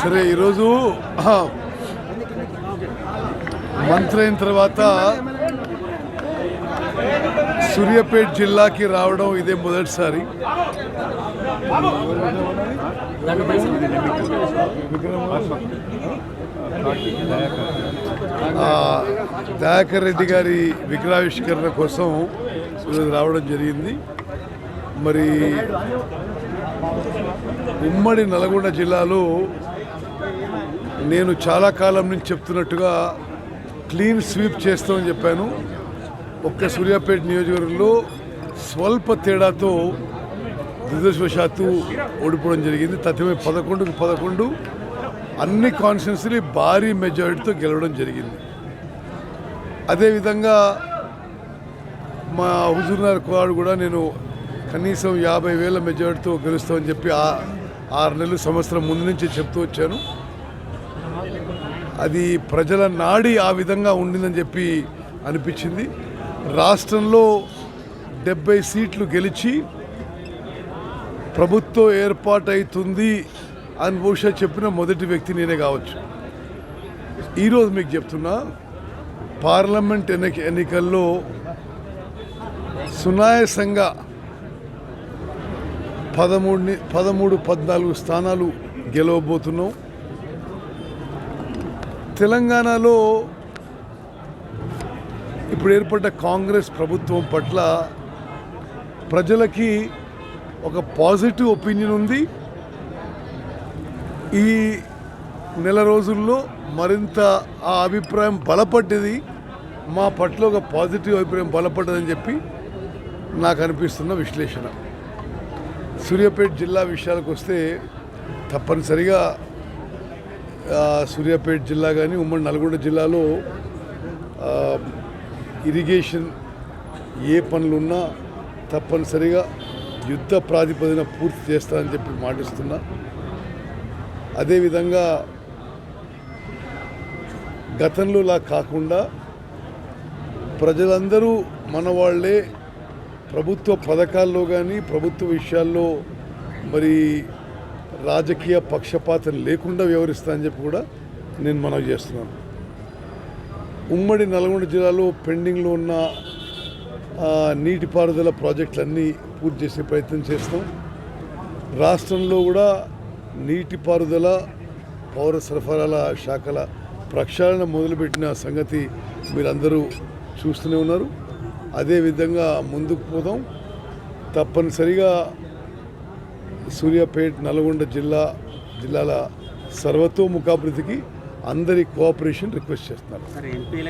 సరే ఈరోజు మంత్రి అయిన తర్వాత సూర్యాపేట జిల్లాకి రావడం ఇదే మొదటిసారి. దయాకర్ రెడ్డి గారి విగ్రహావిష్కరణ కోసం ఈరోజు రావడం జరిగింది. మరి ఉమ్మడి నల్గొండ జిల్లాలో నేను చాలా కాలం నుంచి చెప్తున్నట్టుగా క్లీన్ స్వీప్ చేస్తామని చెప్పాను. ఒక్క సూర్యాపేట నియోజకవర్గంలో స్వల్ప తేడాతో దురదృష్టవశాత్తు ఓడిపోవడం జరిగింది. తత్వమే పదకొండుకు పదకొండు. అన్ని కాన్స్టిట్యున్సీలు భారీ మెజారిటీతో గెలవడం జరిగింది. అదేవిధంగా మా హుజూర్నగర్ కుమారుడు కూడా నేను కనీసం యాభై వేల మెజార్టీతో గెలుస్తామని చెప్పి ఆ ఆరు నెలలు సంవత్సరం ముందు నుంచి చెప్తూ వచ్చాను. అది ప్రజల నాడి ఆ విధంగా ఉండిందని చెప్పి అనిపించింది. రాష్ట్రంలో డెబ్బై సీట్లు గెలిచి ప్రభుత్వం ఏర్పాటవుతుంది అని బహుశా చెప్పిన మొదటి వ్యక్తి నేనే కావచ్చు. ఈరోజు మీకు చెప్తున్నా పార్లమెంట్ ఎన్నిక ఎన్నికల్లో సునాయాసంగా పదమూడుని పదమూడు పద్నాలుగు స్థానాలు గెలవబోతున్నాం. తెలంగాణలో ఇప్పుడు ఏర్పడ్డ కాంగ్రెస్ ప్రభుత్వం పట్ల ప్రజలకి ఒక పాజిటివ్ ఒపీనియన్ ఉంది. ఈ నెల రోజుల్లో మరింత ఆ అభిప్రాయం బలపడ్డది. మా పట్ల ఒక పాజిటివ్ అభిప్రాయం బలపడ్డదని చెప్పి నాకు అనిపిస్తున్న విశ్లేషణ. సూర్యాపేట జిల్లా విషయాలకు వస్తే తప్పనిసరిగా సూర్యాపేట జిల్లా కానీ ఉమ్మడి నల్గొండ జిల్లాలో ఇరిగేషన్ ఏ పనులున్నా తప్పనిసరిగా యుద్ధ ప్రాతిపదిన పూర్తి చేస్తానని చెప్పి మాటిస్తున్నా. అదేవిధంగా గతంలోలా కాకుండా ప్రజలందరూ మన వాళ్ళే ప్రభుత్వ పథకాల్లో కానీ ప్రభుత్వ విషయాల్లో మరి రాజకీయ పక్షపాతం లేకుండా వ్యవహరిస్తా అని చెప్పి కూడా నేను మనవి చేస్తున్నాను. ఉమ్మడి నల్గొండ జిల్లాలో పెండింగ్లో ఉన్న నీటిపారుదల ప్రాజెక్టులన్నీ పూర్తి చేసే ప్రయత్నం చేస్తాం. రాష్ట్రంలో కూడా నీటిపారుదల పౌర సరఫరాల శాఖల ప్రక్షాళన మొదలుపెట్టిన సంగతి మీరందరూ చూస్తూనే ఉన్నారు. అదేవిధంగా ముందుకు పోదాం. తప్పనిసరిగా సూర్యాపేట్ నల్గొండ జిల్లా జిల్లాల సర్వతోముఖాభివృద్ధికి అందరి కోఆపరేషన్ రిక్వెస్ట్ చేస్తున్నారు. సరే